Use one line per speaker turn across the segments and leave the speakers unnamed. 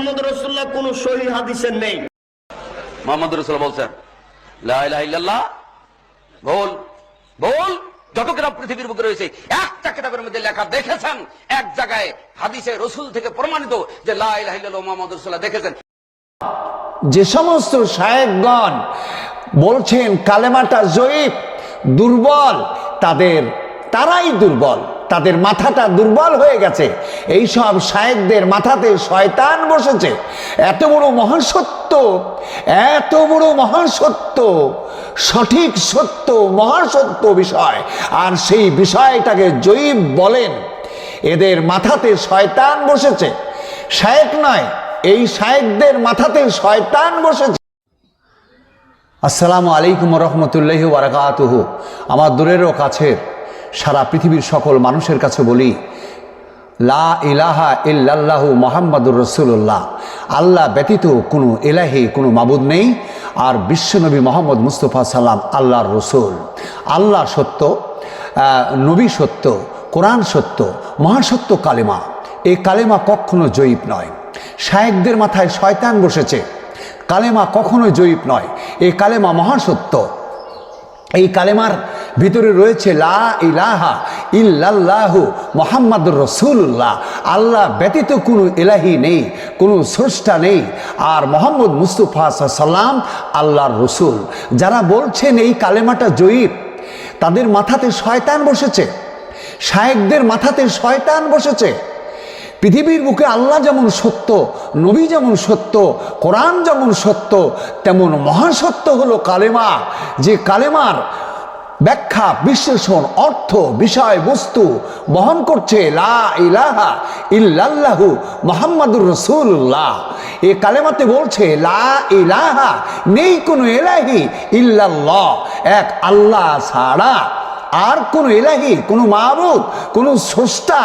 মোহাম্মদ রসুল্লাহ কোন সহি হাদিসের নেই।
মোহাম্মদ রসুল বলছেন লা ইলাহা ইল্লাল্লাহ বল বল যত কিতাব পৃথিবীর বুকে রয়েছে একটা কিতাবের মধ্যে লেখা দেখেছেন এক জায়গায় হাদিসে রসুল থেকে প্রমাণিত যে লা ইলাহা ইল্লাল্লাহ মোহাম্মদ রসুল্লাহ দেখেছেন।
যে সমস্ত শায়েকগণ বলছেন কালেমাটা জয়ীব দুর্বল তাদের তারাই দুর্বল। তাদের মাথাটা দুর্বল হয়ে গেছে। এই সব শায়েকদের মাথাতে শয়তান বসেছে। এত বড় মহান সত্য, এত বড় মহান সত্য, সঠিক সত্য, মহান সত্য বিষয়। আর সেই বিষয়টাকে জয়ীব বলেন। এদের মাথাতে শয়তান বসেছে। শায়েক নয়, এই শায়েকদের মাথাতে শয়তান বসেছে। আসসালামু আলাইকুম রহমতুল্লাহ বারাকাতুহু। আমার দূরেরও কাছের সারা পৃথিবীর সকল মানুষের কাছে বলি, লা ইলাহা ইল্লাল্লাহু মোহাম্মদুর রসুল্লাহ আল্লাহ ব্যতীত কোনো এলাহি কোনো মাবুদ নেই। আর বিশ্বনবী মোহাম্মদ মুস্তফা সাল্লাম আল্লাহর রসুল। আল্লাহ সত্য নবী সত্য, কোরআন সত্য, মহাসত্য কালেমা। এই কালেমা কখনো জয়ীব নয়। শায়েকদের মাথায় শয়তান বসেছে। কালেমা কখনো জয়ীব নয়। এই কালেমা মহাসত্য। এই কালেমার ভিতরে রয়েছে লা ইলাহা ইল্লাল্লাহু মোহাম্মদুর রসুল্লাহ আল্লাহ ব্যতীত কোনো এলাহি নেই, কোনো স্রষ্টা নেই। আর মোহাম্মদ মুস্তফা সাল্লাম আল্লাহর রসুল। যারা বলছেন এই কালেমাটা জয়ীব, তাদের মাথাতে শয়তান বসেছে। শায়েকদের মাথাতে শয়তান বসেছে। পৃথিবীর বুকে আল্লাহ যেমন সত্য, নবী যেমন সত্য, কোরআন যেমন সত্য, তেমন মহান সত্য হলো কালেমা। যে কালেমার ব্যাখ্যা, বিশ্লেষণ, অর্থ, বিষয়, বস্তু বহন করছে লা ইলাহা ইল্লাল্লাহু মোহাম্মদুর রসুল্লাহ এ কালেমাতে বলছে, লা ইলাহা, নেই কোনো এলাহি ইল্লাল্লাহ। এক আল্লাহ ছাড়া আর কোন এলাহি কোনো মাহবুদ কোনো স্রষ্টা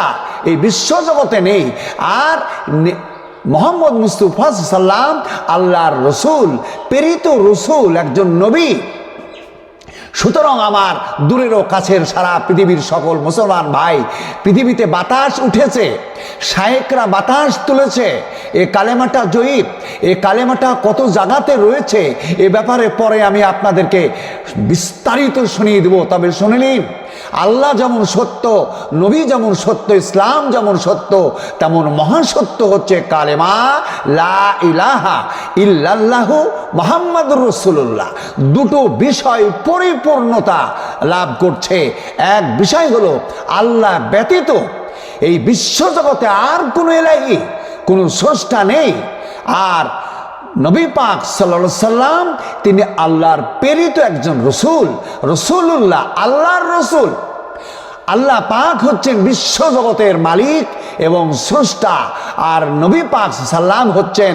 এই বিশ্বজগতে নেই। আর মোহাম্মদ মুস্তফা সাল্লাম আল্লাহর রসুল, প্রেরিত রসুল, একজন নবী। সুতরাং আমার দূরেরও কাছের সারা পৃথিবীর সকল মুসলমান ভাই, পৃথিবীতে বাতাস উঠেছে, শায়েকরা বাতাস তুলেছে, এ কালেমাটা জয়ীব, এ কালেমাটা কত জায়গাতে রয়েছে, এ ব্যাপারে পরে আমি আপনাদেরকে বিস্তারিত শুনিয়ে দেব। তবে শুনে নিন আল্লাহ যেমন সত্য, নবী যেমন সত্য, ইসলাম যেমন সত্য, তেমন মহাসত্য হচ্ছে কালেমা লা ইলাহা ইল্লাল্লাহু মোহাম্মদুর রসুল্লাহ দুটো বিষয় পরিপূর্ণতা লাভ করছে। এক বিষয় হলো আল্লাহ ব্যতীত এই বিশ্বজগতে আর কোনো এলাহি, কোনো স্রষ্টা নেই। আর নবী পাক সাল্লা সাল্লাম, তিনি আল্লাহর প্রেরিত একজন রসুল রসুল্লাহ আল্লাহর রসুল। আল্লাহ পাক হচ্ছেন বিশ্ব জগতের মালিক এবং স্রষ্টা, আর নবী পাক সাল্লাম হচ্ছেন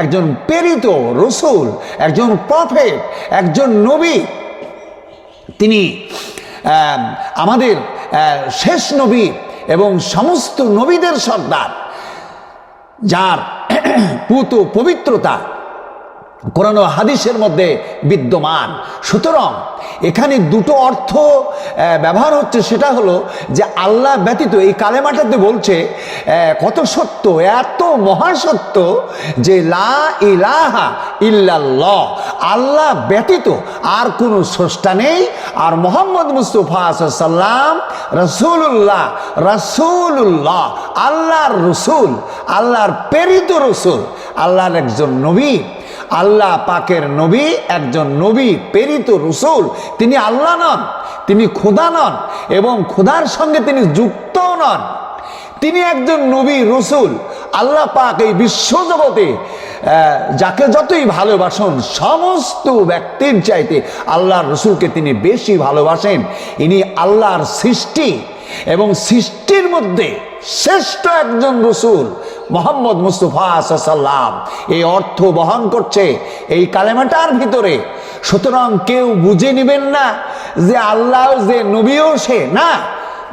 একজন প্রেরিত রসুল, একজন প্রফেট একজন নবী। তিনি আমাদের শেষ নবী এবং সমস্ত নবীদের সর্দার, যার পুত পবিত্রতা কোরআন হাদিসের মধ্যে বিদ্যমান। সুতরাং এখানে দুটো অর্থ ব্যবহার হচ্ছে, সেটা হলো যে আল্লাহ ব্যতীত এই কালেমাটাতে বলছে কত সত্য, এত মহাসত্য যে লা ইলাহা ইল্লাল্লাহ। আল্লাহ ব্যতীত আর কোনো স্রষ্টা নেই। আর মোহাম্মদ মুস্তফা সাল্লাম রসুল্লাহ রসুল্লাহ আল্লাহর রসুল, আল্লাহর প্রেরিত রসুল, আল্লাহর একজন নবী। আল্লাহ পাকের নবী, একজন নবী, প্রেরিত রসুল। তিনি আল্লাহ নন, তিনি খোদা নন এবং খোদার সঙ্গে তিনি যুক্তও নন। তিনি একজন নবী, রসুল। আল্লাহ পাক এই বিশ্বজগতে যাকে যতই ভালোবাসেন, সমস্ত ব্যক্তির চাইতে আল্লাহর রসুলকে তিনি বেশি ভালোবাসেন। ইনি আল্লাহর সৃষ্টি এবং সৃষ্টির মধ্যে শ্রেষ্ঠ একজন রসুল। মোহাম্মদ মুস্তফা সাল্লাম। এই অর্থ বহন করছে এই কালেমাটার ভিতরে। সুতরাং কেউ বুঝে নেবেন না যে আল্লাহ যে নবীও সে না,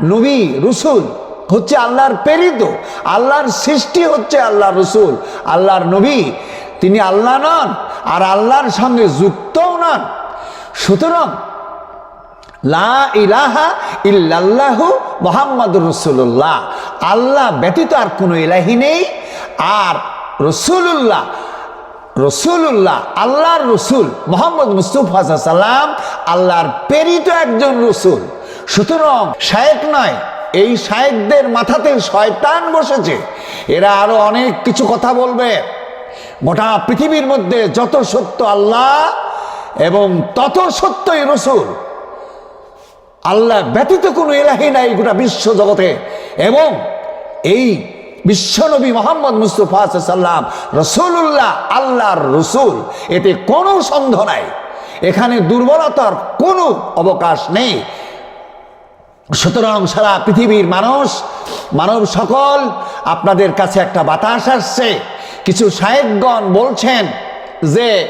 নবী, রসুল হচ্ছে আল্লাহর প্রেরিত, আল্লাহর সৃষ্টি হচ্ছে আল্লাহ রসুল, আল্লাহর নবী। তিনি আল্লাহ নন আর আল্লাহর সঙ্গে যুক্তও নন। সুতরাং লা ইলাহা ইল্লাল্লাহু মোহাম্মদুর রসুল্লাহ আল্লাহ ব্যতীত আর কোনো ইলাহি নেই। আর রসুল্লাহ রসুল্লাহ আল্লাহর রসুল মোহাম্মদ মুস্তফা সাল্লাম আল্লাহর প্রেরিত একজন রসুল। সুতরাং শায়েক নয়, এই শায়েকদের মাথাতে শয়তান বসেছে। এরা আরও অনেক কিছু কথা বলবে। গোটা পৃথিবীর মধ্যে যত সত্য আল্লাহ এবং তত সত্যই রসুল। আল্লাহ ব্যতীত কোনো এলাহি নাই গোটা বিশ্ব জগতে। এবং এই বিশ্বনবী মোহাম্মদ মুস্তফা সাল্লাম রসুল্লাহ আল্লাহর রসুল, এতে কোনো সন্দেহ নাই। এখানে দুর্বলতার কোনো অবকাশ নেই। সুতরাং সারা পৃথিবীর মানুষ, মানব সকল আপনাদের কাছে একটা বাতাস আসছে। কিছু সাহেবগণ বলছেন যে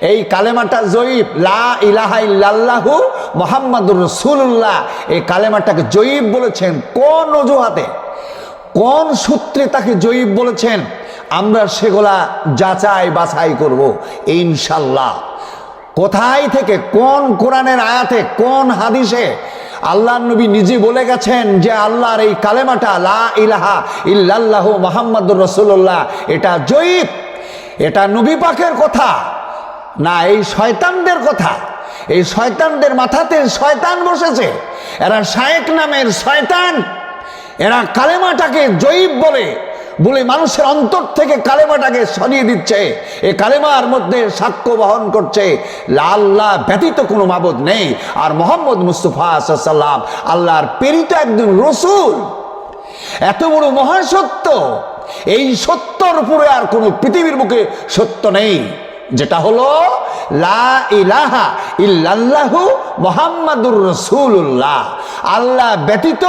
এই কালেমাটা জয়ীব, লা ইলাহা ইল্লাল্লাহু মোহাম্মদুর রসুল্লাহ এই কালেমাটাকে জয়ীব বলেছেন কোন অজুহাতে? কোন সূত্রে তাকে জয়ীব বলেছেন? আমরা সেগুলা যাচাই বাছাই করব, ইনশাল্লাহ। কোথায় থেকে, কোন কোরআনের আয়াতে, কোন হাদিসে আল্লাহ নবী নিজে বলে গেছেন যে আল্লাহর এই কালেমাটা লা ইলাহা ইল্লাল্লাহু মোহাম্মদুর রসুল্লাহ এটা জয়ীব? এটা নবী পাকের কথা, না এই শয়তানদের কথা। এই শয়তানদের মাথাতে শয়তান বসেছে। এরা শায়েক নামের শয়তান। এরা কালেমাটাকে জয়ীব বলে বলে মানুষের অন্তর থেকে কালেমাটাকে সরিয়ে দিচ্ছে। এ কালেমার মধ্যে সাক্ষ্য বহন করছে আল্লাহ ব্যতীত কোনো মাবদ নেই। আর মোহাম্মদ মুস্তফা সাল্লাম আল্লাহর প্রেরিত একজন রসুল। এত বড় মহাসত্য। এই সত্যর উপরে আর কোনো পৃথিবীর বুকে সত্য নেই। যেটা হলো, লা ইলাহা মোহাম্মদুর রসুল্লাহ আল্লাহ ব্যতীত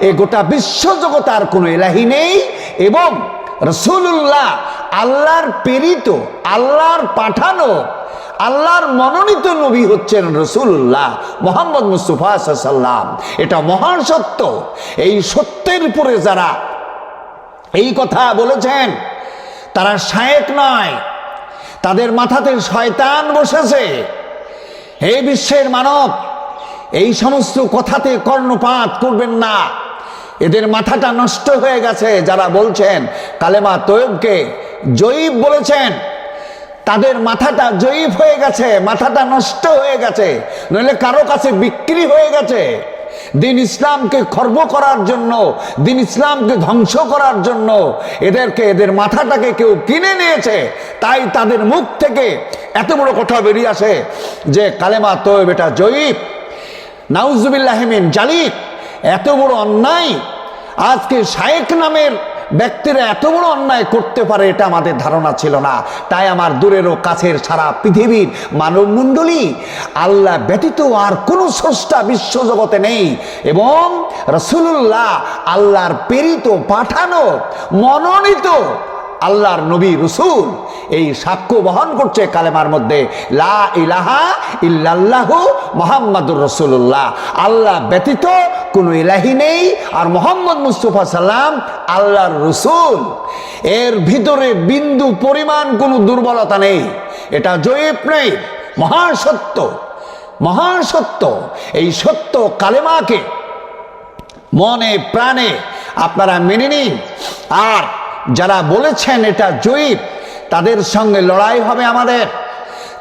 এ গোটা বিশ্বজগৎ আর কোনো এলাহি নেই এবং রসুল্লাহ আল্লাহর প্রেরিত, আল্লাহর পাঠানো, আল্লাহর মনোনীত নবী হচ্ছেন রসুল্লাহ মোহাম্মদ মুস্তফা সাল্লাম এটা মহান সত্য। এই সত্যের উপরে যারা এই কথা বলেছেন, তারা শায়েক নয়, তাদের মাথাতে শয়তান বসেছে। হে বিশ্বের মানব, এই সমস্ত কথাতে কর্ণপাত করবেন না। এদের মাথাটা নষ্ট হয়ে গেছে, যারা বলছেন, কালেমা তৈবকে জয়ীব বলেছেন। তাদের মাথাটা জয়ীব হয়ে গেছে, মাথাটা নষ্ট হয়ে গেছে, নইলে কারও কাছে বিক্রি হয়ে গেছে। দিন ইসলামকে খর্ব করার জন্য, দিন ইসলামকে ধ্বংস করার জন্য এদেরকে, এদের মাথাটাকে কেউ কিনে নিয়েছে, তাই তাদের মুখ থেকে এত বড় কথা বেরিয়ে আসে যে কালেমা তো বেটা জয়ীব নাউজুবিল্লাহমিন জালিক, এত বড় অন্যায়। আজকে শায়েক নামের ব্যক্তিরা এত বড় অন্যায় করতে পারে, এটা আমাদের ধারণা ছিল না। তাই আমার দূরেরও কাছের সারা পৃথিবীর মানবমণ্ডলী আল্লাহ ব্যতীত আর কোনো স্রষ্টা বিশ্বজগতে নেই। এবং রসুল্লাহ আল্লাহর প্রেরিত, পাঠানো, মনোনীত আল্লাহর নবী, রসুল এই সাক্ষ্য বহন করছে কালেমার মধ্যে, লা ইলাহা ইল্লাল্লাহু মোহাম্মদুর রসুল্লাহ আল্লাহ ব্যতীত কোনো ইলাহি নেই, আর মোহাম্মদ মুস্তফা সাল্লাম আল্লাহর রসুল। এর ভিতরে বিন্দু পরিমাণ কোনো দুর্বলতা নেই, এটা জয়ীব নেই মহান সত্য মহান সত্য এই সত্য কালেমাকে মনে প্রাণে আপনারা মেনে নিন। আর যারা বলেছেন এটা জয়ীব তাদের সঙ্গে লড়াই হবে আমাদের।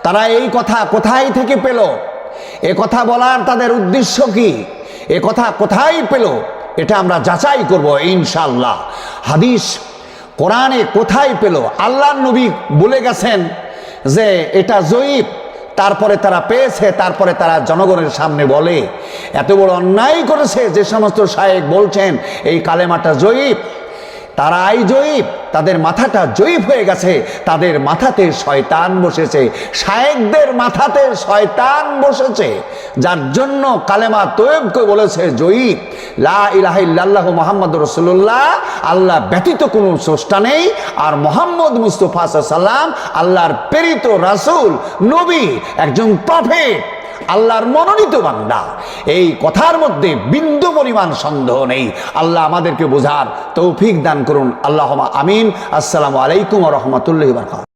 তারা এই কথা কোথায় থেকে পেল? এ কথা বলার তাদের উদ্দেশ্য কি? এ কথা কোথায় পেল? এটা আমরা যাচাই করব ইনশাল্লাহ হাদিস কোরআনে কোথায় পেল? আল্লাহ নবী বলে গেছেন যে এটা জয়ীব, তারপরে তারা পেয়েছে, তারপরে তারা জনগণের সামনে বলে। এত বড় অন্যায় করেছে যে সমস্ত শায়েক বলছেন, এই কালেমাটা জয়ীব তারাই জয়ীব, তাদের মাথাটা জয়ীব হয়ে গেছে, তাদের মাথাতে শয়তান বসেছে, শায়েকদের মাথাতে শয়তান বসেছে। যার জন্য কালেমা তৈবকে বলেছে, জয়ীব, লা ইলাহিল্লাহ মোহাম্মদ রসুল্লাহ আল্লাহ ব্যতীত কোনো স্রষ্টা নেই, আর মোহাম্মদ মুস্তফা সাল্লাম আল্লাহর প্রেরিত রাসুল, নবী, একজন প্রফেট। আল্লাহর মনোনীত বান্দা। এই কথার মধ্যে বিন্দু পরিমাণ সন্দেহ নেই। আল্লাহ আমাদেরকে বোঝার তৌফিক দান করুন। আল্লাহ আমিন। আসসালামু আলাইকুম রহমতুল্লাহ বারকাত